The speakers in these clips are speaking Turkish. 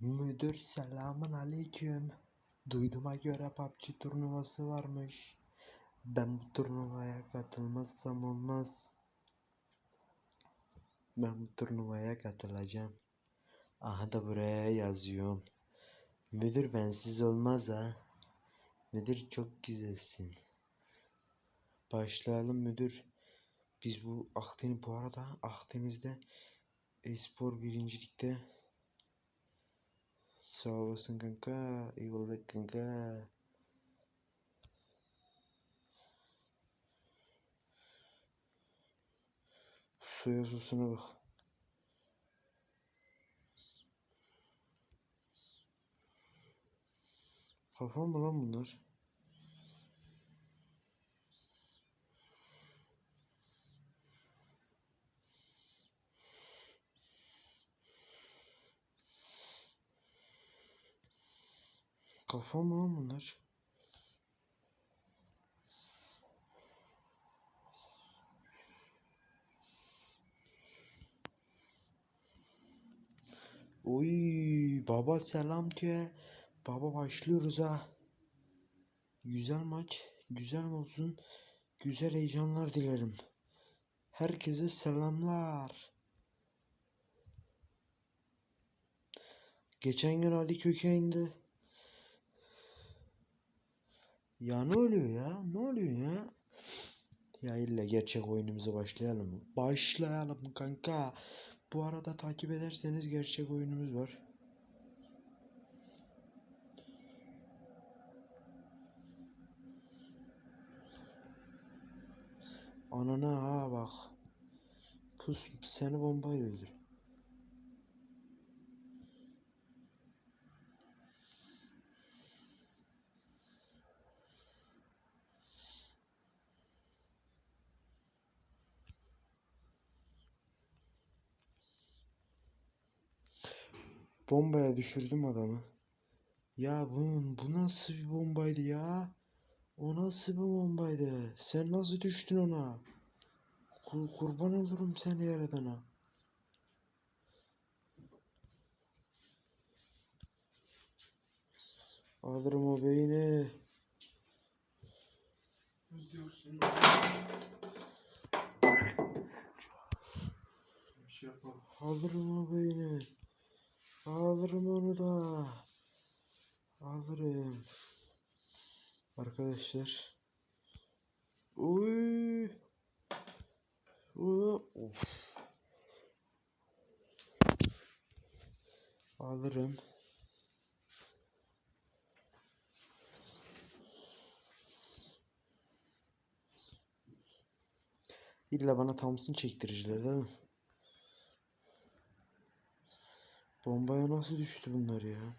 Müdür selamun aleyküm. Duyduğuma göre PUBG turnuvası varmış. Ben bu turnuvaya katılmazsam olmaz. Ben bu turnuvaya katılacağım. Aha da buraya yazıyorum. Müdür bensiz olmaz ha. Müdür çok güzelsin. Başlayalım müdür. Biz bu Akdeniz bu arada Akdeniz'de e-spor birincilikte Sağ olasın kanka. Eyvallah kanka. Suya susuna bak. Kafa mı lan bunlar? Kafa mı lan bunlar? Oy baba selam ki. Baba başlıyoruz ha. Güzel maç. Güzel olsun. Güzel heyecanlar dilerim. Herkese selamlar. Geçen gün Ali Köke indi. Ya ne oluyor ya? Ne oluyor ya? Ya illa gerçek oyunumuza başlayalım mı? Başlayalım kanka. Bu arada takip ederseniz gerçek oyunumuz var. Anana ha bak. Pus seni bombayla öldür. Bombaya düşürdüm adamı. Ya bunun bu nasıl bir bombaydı ya? O nasıl bir bombaydı? Sen nasıl düştün ona? Kur- kurban olurum seni yaradana. Alırım o beyni. Ne diyorsun? Bir şey yapalım. Alırım o beyni. Alırım onu da. Alırım. Arkadaşlar. Uy. Uy. Of. Alırım. İlla bana Thompson çektiriciler değil mi? Bombaya nasıl düştü bunlar ya?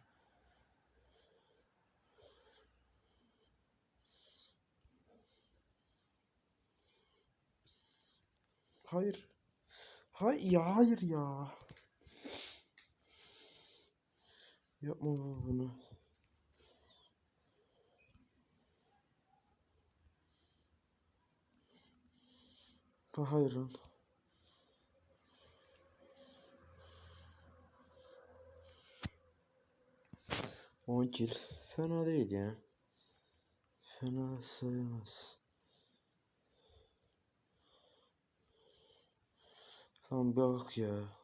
Hayır. Hayır ya hayır ya. Yapma bunu. Ha, hayır lan. On kill. Fena değil ya. Fena sayılmaz. Tamam bak ya.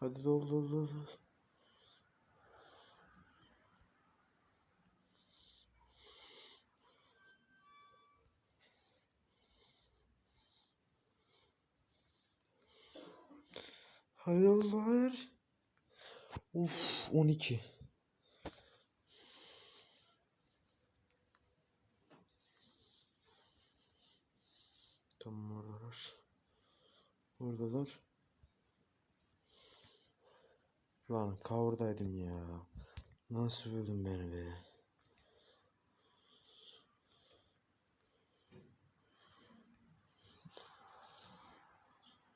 Hadi dol dol dol dol. Hadi Allah hayır. Uf 12. Tamam oradalar. Oradalar. Lan kavurdaydım ya. Nasıl öldün beni be?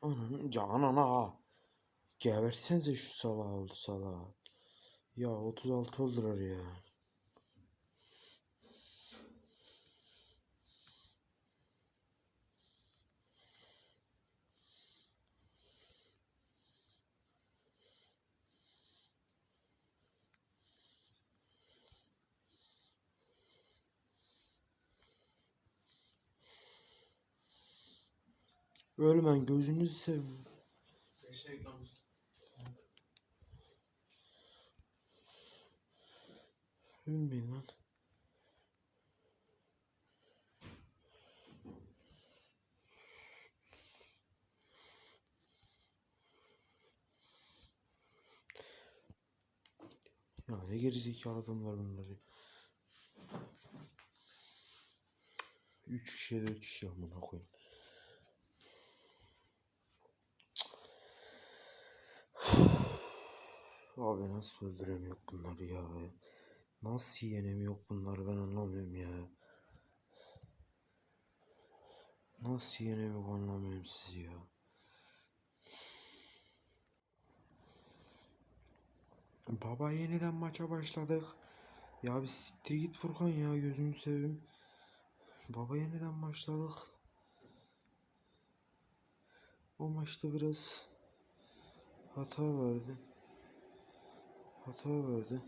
Ananı ya anana ha. Gebersenize şu salağı oldu salağı. Ya 36 olur ya. Ölmen gözünüzü seveyim. Şey, Ölmeyin lan. Ya ne gerizekalı adamlar bunlar ya. Üç kişiye dört kişi amına koyayım. Abi nasıl öldüremiyor bunları ya? Nasıl yenemiyor bunları ben anlamıyorum ya. Nasıl yenemiyor anlamıyorum sizi ya. Baba yeniden maça başladık. Ya bir siktir git Furkan ya gözünü seveyim. Baba yeniden başladık. O maçta biraz hata verdi. Hata verdi.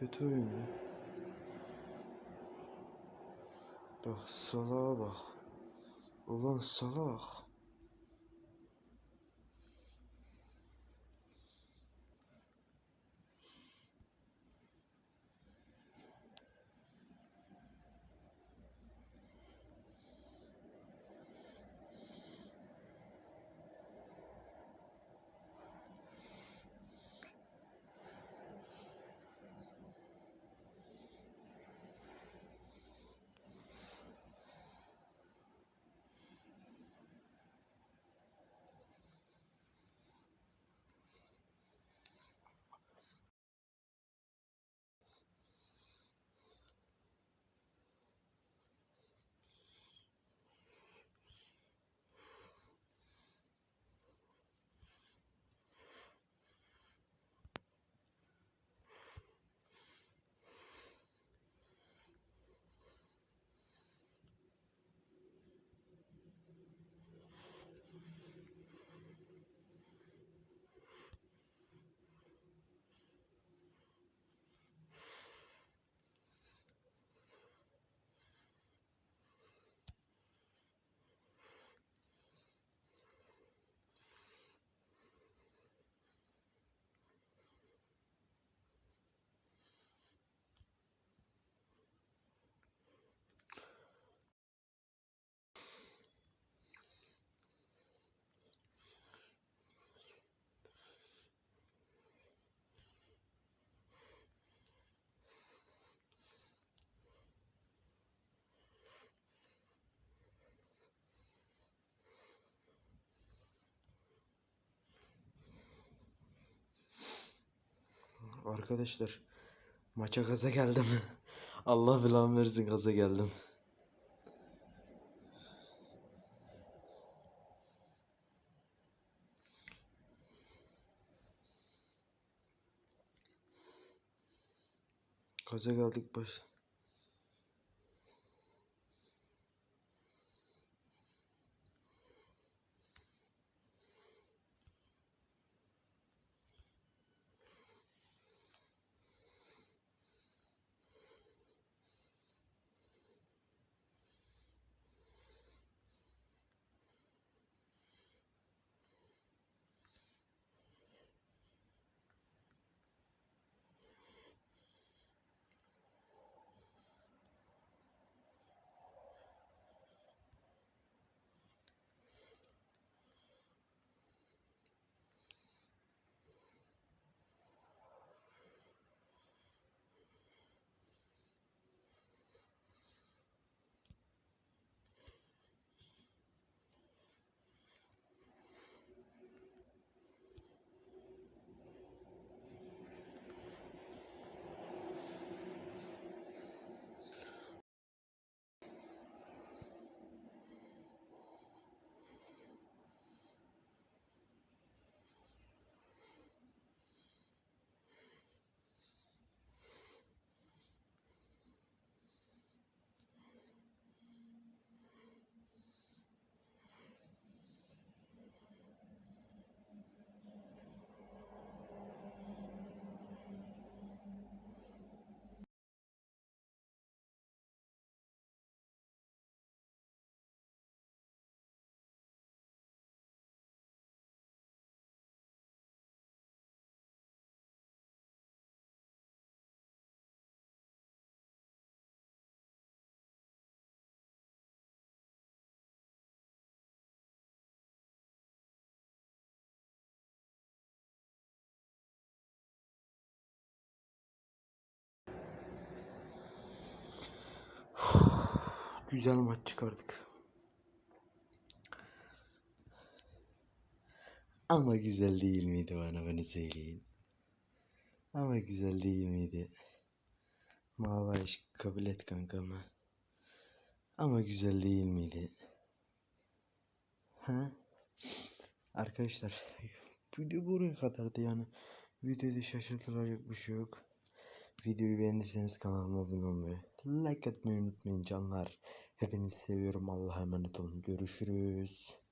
Kötü oyundu. Bak salağa bak. Ulan salak. Arkadaşlar maça gaza geldim. Allah bilan versin gaza geldim. Gaza geldik baş. Güzel maç çıkardık. Ama güzel değil miydi bana beni söyleyin. Ama güzel değil miydi? Mavi aşk kabul et kankama. Ama güzel değil miydi? Ha? Arkadaşlar video buraya kadardı yani. Videoda şaşırtılacak bir şey yok. Videoyu beğendiyseniz kanalıma abone olmayı, like atmayı unutmayın canlar. Hepinizi seviyorum. Allah'a emanet olun. Görüşürüz.